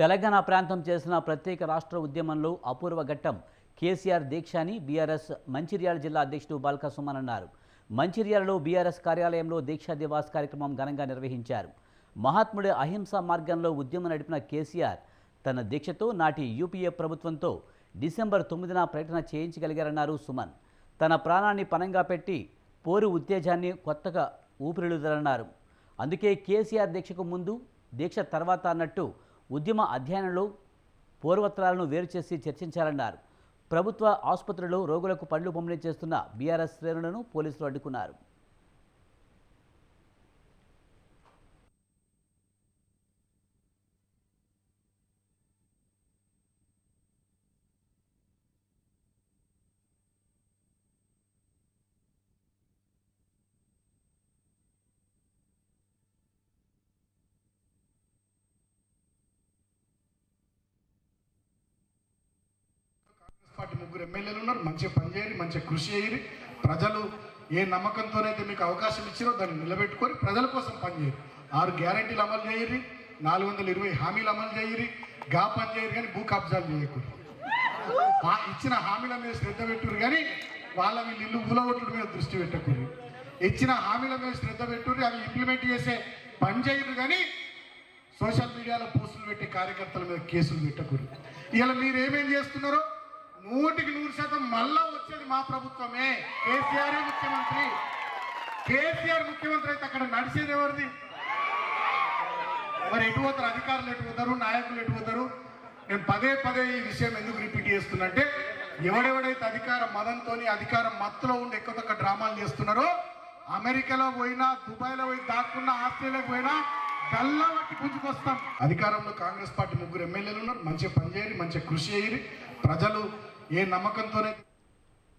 తెలంగాణ ప్రాంతం చేసిన ప్రత్యేక రాష్ట్ర ఉద్యమంలో అపూర్వ ఘట్టం. కేసీఆర్ దీక్ష అని బీఆర్ఎస్ మంచిర్యాల జిల్లా అధ్యక్షుడు బాల్క సుమన్ అన్నారు. మంచిర్యాలలో బీఆర్ఎస్ కార్యాలయంలో దీక్షా దివాస్ కార్యక్రమం ఘనంగా నిర్వహించారు. మహాత్ముడి అహింస మార్గంలో ఉద్యమం నడిపిన కేసీఆర్ తన దీక్షతో నాటి యూపీఏ ప్రభుత్వంతో డిసెంబర్ తొమ్మిదిన ప్రకటన చేయించగలిగారన్నారు సుమన్. తన ప్రాణాన్ని పణంగా పెట్టి పోరు ఉత్తేజాన్ని కొత్తగా ఊపిరిలుదలన్నారు అందుకే కేసీఆర్ దీక్షకు ముందు దీక్ష తర్వాత అన్నట్టు ఉద్యమ అధ్యయనంలో పూర్వత్రాలను వేరు చేసి చర్చించాలన్నారు. ప్రభుత్వ ఆసుపత్రిలో రోగులకు పండ్లు పంపిణీ చేస్తున్న బీఆర్ఎస్ శ్రేణులను పోలీసులు అడ్డుకున్నారు. ముగ్గురు ఎమ్మెల్యేలు ఉన్నారు మంచిగా పనిచేయరు మంచిగా కృషి చేయరు ప్రజలు ఏ నమ్మకంతోనైతే మీకు అవకాశం ఇచ్చారో దాన్ని నిలబెట్టుకొని ప్రజల కోసం పనిచేయరు ఆరు గ్యారంటీలు అమలు చేయరు నాలుగు వందల ఇరవై హామీలు అమలు చేయరు గా పని చేయరు కానీ భూ కబ్జాలు చేయకూడదు. ఆ ఇచ్చిన హామీల మీద శ్రద్ధ పెట్టురు కానీ వాళ్ళ వీళ్ళు ఇల్లు ఊలగొట్టుడు మీద దృష్టి పెట్టకూడదు. ఇచ్చిన హామీల మీద శ్రద్ధ పెట్టుర్రి అవి ఇంప్లిమెంట్ చేసే పని చేయరు కానీ సోషల్ మీడియాలో పోస్టులు పెట్టే కార్యకర్తల మీద కేసులు పెట్టకూడదు. ఇలా మీరు ఏమేం చేస్తున్నారో నూటికి నూరు శాతం మళ్ళా వచ్చేది మా ప్రభుత్వమే. కేసీఆర్ ముఖ్యమంత్రి. కేసీఆర్ ముఖ్యమంత్రి అయితే అక్కడ నడిచేది ఎవరిది? మరి ఎటు పోతారు? అధికారులు ఎటు పోతారు? నాయకులు ఎటు పోతారు? నేను పదే పదే ఈ విషయం ఎందుకు రిపీట్ చేస్తున్నంటే ఎవడెవడైతే అధికార మదంతో అధికారం మత్తులో ఉండి ఎక్కువ తక్కువ డ్రామాలు చేస్తున్నారో అమెరికాలో పోయినా దుబాయ్లో పోయి దాక్కున్నా ఆస్ట్రేలియాకి పోయినా గల్లా పట్టి పుంజుకొస్తాం అధికారంలో కాంగ్రెస్ పార్టీ ముగ్గురు ఎమ్మెల్యేలు ఉన్నారు. మంచిగా పనిచేయరు మంచిగా కృషి చేయరు ప్రజలు ఏ నమ్మకంతోనే